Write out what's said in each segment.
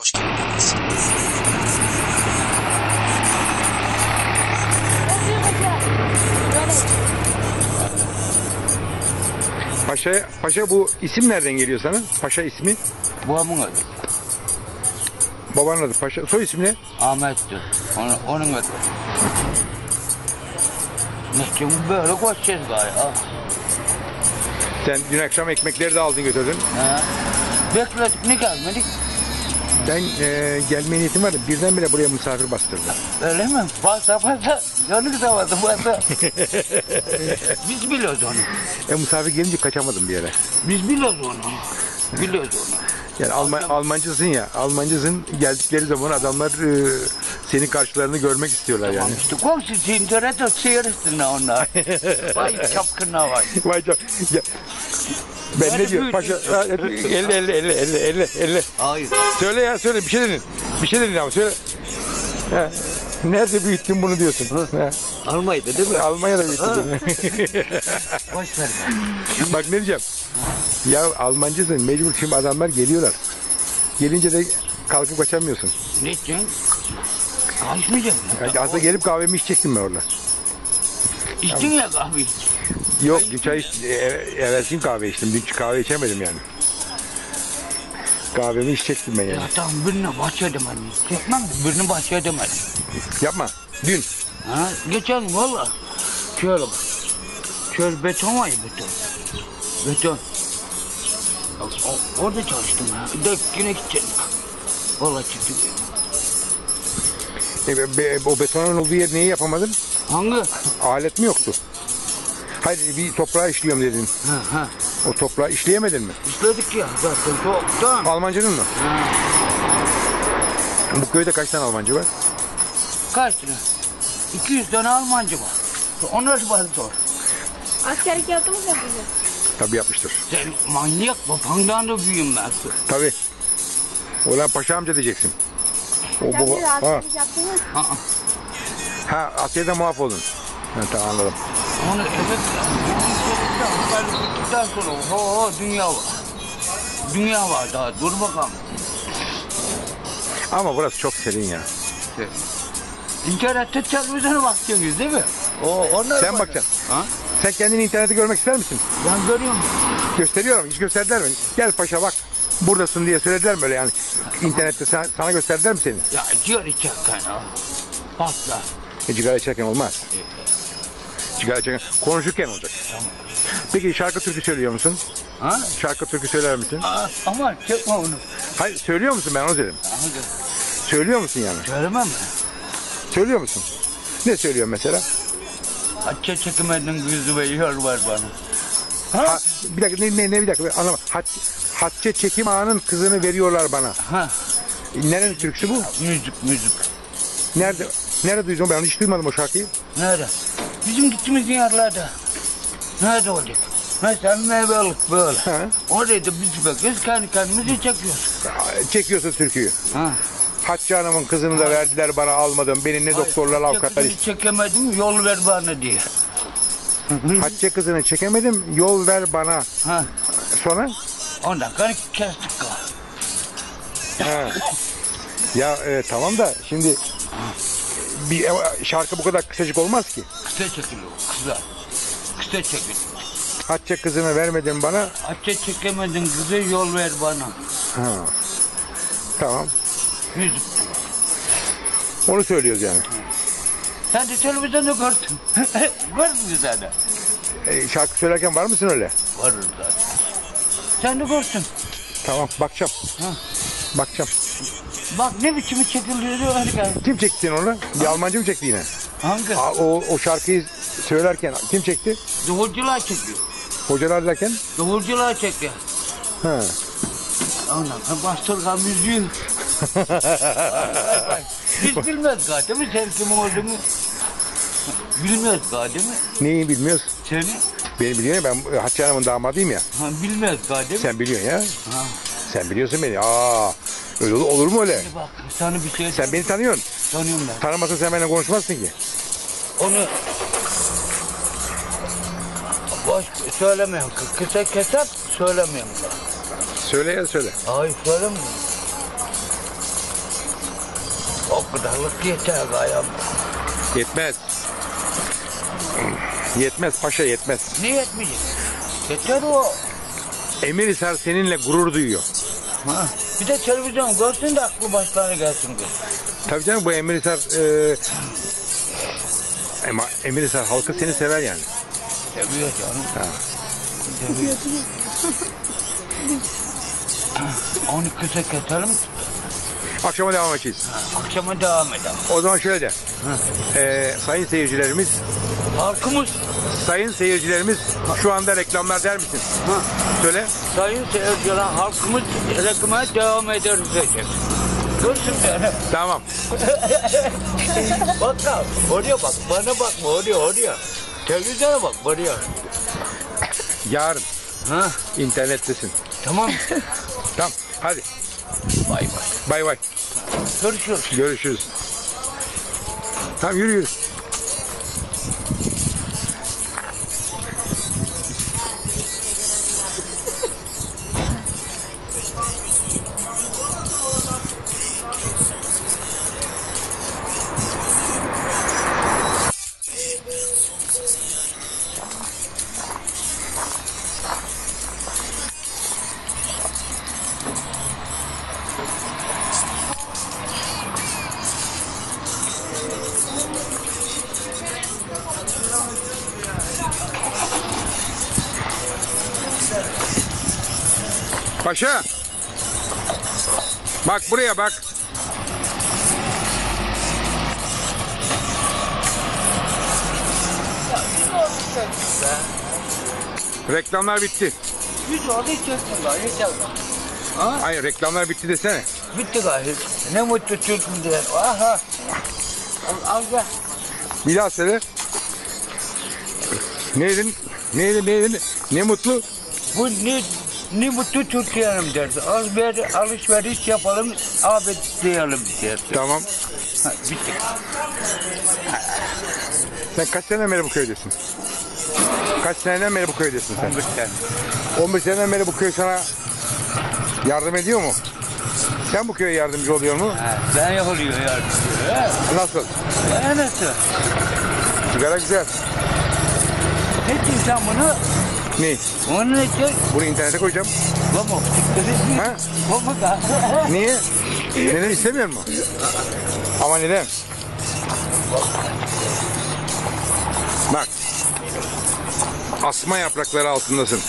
Hoş geldiniz. Paşa, Paşa bu isim nereden geliyor sana? Paşa ismi. Babamın adı. Babanın adı Paşa. Soy ismi ne? Ahmet'ti. Onun, onun adı. Ne şimdi böyle koşacağız galiba. Sen dün akşam ekmekleri de aldın götürdün. Ha. Bekledik ne gelmedik. Ben e, gelme niyetim vardı. Birdenbire buraya misafir bastırdı. Öyle mi? Fazla fazla. Yanık zavası fazla. Biz biliyoruz onu. E misafir gelince kaçamadım bir yere. Biz biliyoruz onu. Biliyoruz onu. Yani Alman, Almancısın ya. Almancısın geldikleri zaman adamlar e, senin karşılarını görmek istiyorlar yani. İşte komşusu internette seyretsin onlar. Vay çapkınlar vay. Vay canına. Ya, ben ne diyorum paşa? Ha, Elle elle elle elle elle elle. Hayır. Söyle ya söyle bir şey dedin. Bir şey dedin ama söyle. Ha, Nerede büyüttün bunu diyorsun? Ha, Almaydı değil mi? Almanya'da büyüttün. Boş ver. Bak ne diyeceğim. Ya Almancısın mecbur şimdi adamlar geliyorlar. Gelince de kalkıp kaçamıyorsun. Ne? Kaçmayacak mı? Yani aslında gelip kahvemi içecektim ben orada. İçtin ya kahve. Yok çay iç, e, evvelsin kahve içtim. Dün kahve içemedim yani. Kahvemi içecektim ben yani. Ya tamam birine başladım hani. Yapmam birine başladım hani. Yapma. Dün. Ha, geçen gün valla. Şöyle bak. Şöyle beton var ya beton. Beton. O, orada çalıştım ha. De yine gideceğim. Valla çıktı. E, be- o betonun olduğu yer neyi yapamadın? Hangi? Alet mi yoktu? Hayır bir toprağa işliyorum dedin. Ha ha. O toprağı işleyemedin mi? İşledik ya zaten çoktan. Almancının mı? Ha. Bu köyde kaç tane Almancı var? Kaç lira? 200 tane Almancı var. Onlar bana sor. Askerlik yaptınız mı bize? Tabii yapmıştır. Sen manyak babandan da büyüğüm ben. Tabii. Ulan paşa amca diyeceksin. O Sen baba. Ha, yaptınız. Aa, ha Asya'da muaf olun. Ha, tamam anladım. onu evet. Askerlik bittikten sonra ho ho dünya var. Dünya var daha dur bakalım. Ama burası çok serin ya. İnternette televizyona bakacaksınız değil mi? O, onlar Sen var. bakacaksın. Ha? Sen kendini internette görmek ister misin? Ben görüyorum. Gösteriyorum. Hiç gösterdiler mi? Gel paşa bak. Buradasın diye söylediler mi öyle yani? İnternette sen- sana gösterdiler mi seni? Ya ciğer içerken ha. Patla. E, sigara içerken olmaz. Sigara içerken konuşurken olacak. Peki şarkı türkü söylüyor musun? Ha? Şarkı türkü söyler misin? Aa, aman çekme onu. Hayır söylüyor musun ben onu dedim. Hangi? Söylüyor musun yani? Söylemem mi? Söylüyor musun? Ne söylüyor mesela? Açça çekemedin kızı ve yer var bana. Ha, bir dakika ne, ne, ne bir dakika anlama. Hat, Hatice Çekim Ağa'nın kızını veriyorlar bana. Ha, Nerenin türküsü bu? müzik müzik. Nerede? Nerede duydun ben hiç duymadım o şarkıyı. Nerede? Bizim gittiğimiz yerlerde. Nerede olacak? Mesela meyvelik böyle. Ha. Orada da biz bakıyoruz kendi kendimizi çekiyoruz. Çekiyorsun türküyü. Ha. Hatice Hanım'ın kızını da verdiler bana almadım. Beni ne doktorlar avukatlar Çekimi çekemedim yol ver bana diye. Hatice kızını çekemedim yol ver bana. Ha. Sonra? Ondan sonra kestik. Ha. ya e, tamam da şimdi bir e, şarkı bu kadar kısacık olmaz ki. Kısa çekiliyor kısa. Kısa çekiliyor. Hatice kızını vermedin bana. Açça çekemedin kızı yol ver bana. Ha. Tamam. Müzik. Onu söylüyoruz yani. Sen de televizyonda gördün. Gördün de? E, şarkı söylerken var mısın öyle? Var zaten. Sen de gördün. Tamam bakacağım. Ha. Bakacağım. Bak ne biçimi çekiliyor hadi gel. Kim çekti seni onu? Bir Almancı mı çekti yine? Hangi? Aa, o, o şarkıyı söylerken kim çekti? Davulcular çekiyor. Hocalar derken? Davulcular çekiyor. Ha. Ondan bastırgan müziği. Hiç bilmez galiba değil mi sen kim olduğunu? Bilmez galiba değil mi? Neyi bilmiyoruz? Seni? Beni biliyor ya ben Hatice Hanım'ın damadıyım ya. Ha, bilmez galiba değil mi? Sen biliyorsun ya. Ha. Sen biliyorsun beni. Aa, öyle olur, olur mu öyle? Bak sana bir şey Sen beni tanıyorsun. tanıyorum ben. Tanımasan sen benimle konuşmazsın ki. Onu boş söylemiyorum. Kısa kesap söylemiyorum. Söyle ya söyle. Hayır söylemiyorum. kadarlık yeter gayam. Yetmez. Yetmez paşa yetmez. Ne yetmeyecek? Yeter o. Emirhisar seninle gurur duyuyor. Ha. Bir de televizyon görsün de aklı başlarına gelsin diye. Tabii canım bu Emirhisar e, ama Emirhisar halkı seni sever yani. Seviyor canım. Ha. Seviyor. Onu kısa keselim, Akşama devam edeceğiz. akşama devam edelim. O zaman şöyle de. E, sayın seyircilerimiz, Halkımız, sayın seyircilerimiz şu anda reklamlar der misin? ha, Söyle. sayın seyirciler, halkımız reklamaya devam ederiz diyecek. Görsün beni. Tamam. bak ya, oraya bak, bana bakma, oraya, oraya. Televizyona bak, oraya. Yarın Ha, internettesin. tamam. Tamam. Hadi. Bay bay. Bay bay. Görüşürüz. Görüşürüz. Tamam yürü yürü. Paşa. Bak buraya bak. Reklamlar bitti. Biz orada çöktük gayet yavrum. Hayır reklamlar bitti desene. Bitti gayet. Ne mutlu Türk'üm diye. Aha. Al, al gel. Bir daha söyle. Neydin? Neydin? Neydin? Ne mutlu. Bu ne, ne mutlu Türkiye'nim derdi. Az bir alışveriş yapalım, abi diyelim derdi. Tamam. Ha, bitti. Sen kaç seneden beri bu köydesin? Kaç seneden beri bu köydesin sen? 11 tane. 11 seneden beri bu köy sana yardım ediyor mu? Sen bu köye yardımcı oluyor mu? Ha, ben yapılıyor yardımcı. Nasıl? ha, nasıl? Sigara güzel. Diyorsun sen bunu? Ne? Onu ne diyorsun? Bunu internete koyacağım. Vamo, siktir Ha? Vamo da. Niye? Neden istemiyor mu? Ama neden? Bak. Asma yaprakları altındasın.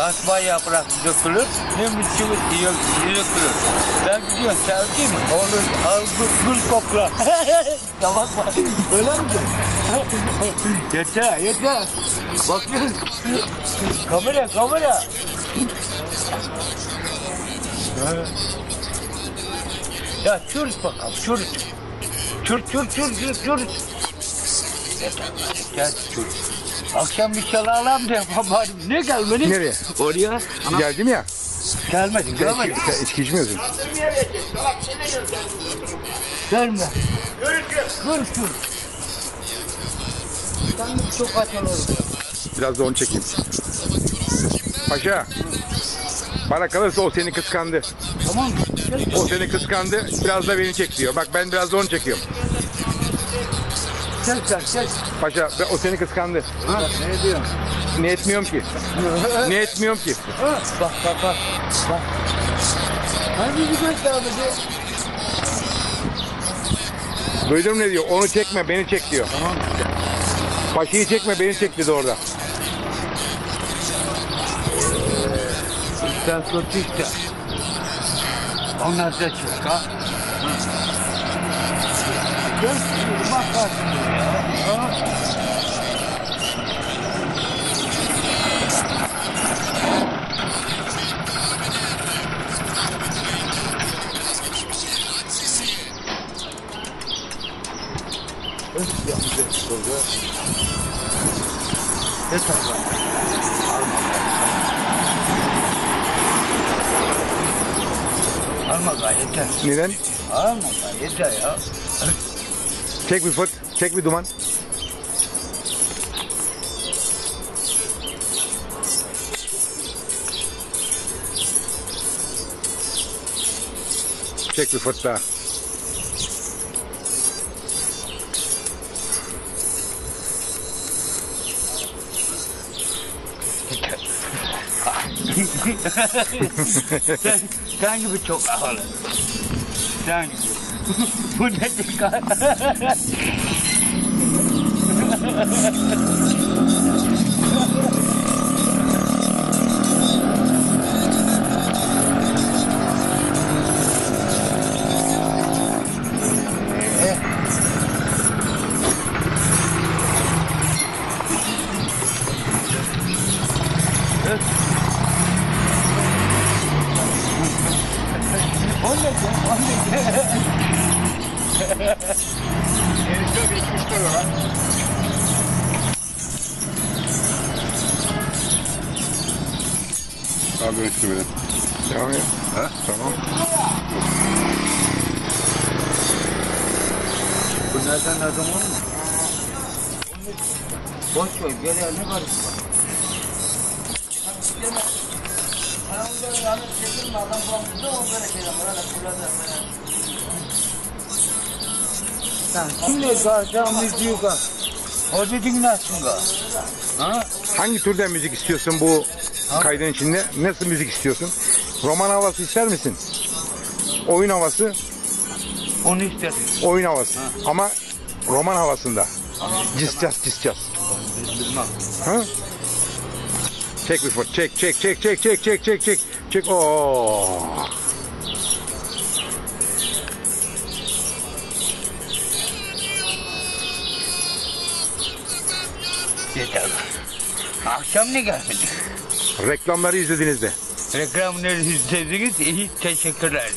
Asma yaprak dökülür, ne diyor, dökülür. Ben gidiyorum, sevdim mi? Olur, al gül, gül kokla. tamam mı? Öyle mi yeter, yeter. Bakın. kamera, kamera. ya çürüt bakalım. Çürüt, çürüt, çürüt, çürüt, çürüt. Yeter, yeter, çürüt. Akşam bir çalalım da yapamadım. Ne gelmedi? Nereye? Oraya. Ana, Geldim ya. gelmedin, gelmedin. sen içki içmiyorsun. Gelme. Görüşürüz. Sen de çok aç olur. Biraz da onu çekeyim. Paşa. Bana kalırsa o seni kıskandı. Tamam? O seni kıskandı. Biraz da beni çek diyor. Bak ben biraz da onu çekiyorum. Gel sen, gel. Paşa ben- o seni kıskandı. Ha, ne diyorsun? Ne etmiyorum ki? Ne etmiyorum ki? Ha, bak, bak, bak. Bak. Hangi bir göstermedi? Duydun mu ne diyor? Onu çekme beni çek diyor. Tamam işte. Paşayı çekme beni çek dedi orada. Sen kötü işte. Onlar da çık ha. Gel, bakarsın ya. Ha? Yeter lan. Alma gayet yeter. Neden? Alma gayet ya. Check me foot. Check me, Duman. Check me foot daar. Thank you for talking. Thank. Bu ne çıkar? Abi enişte benim. Tamam ya. Ha? Tamam. Bu nereden nereden olur mu? Boş ver, gel ya ne karışma. Sen kimle karşıdan müziği kal? O dediğin nasıl kal? Ha? Hangi türden müzik istiyorsun bu kaydın içinde? Nasıl müzik istiyorsun? Roman havası ister misin? Oyun havası, Onu istedim. oyun havası. Ama roman havasında. Ciscas, ciscas. Ha? Çek bir foto. Çek, çek, çek, çek, çek, çek, çek, çek. Çek. Oo. Yeter. Akşam ne gelmedi? Reklamları izlediniz de. Reklamları izlediniz, iyi teşekkürler.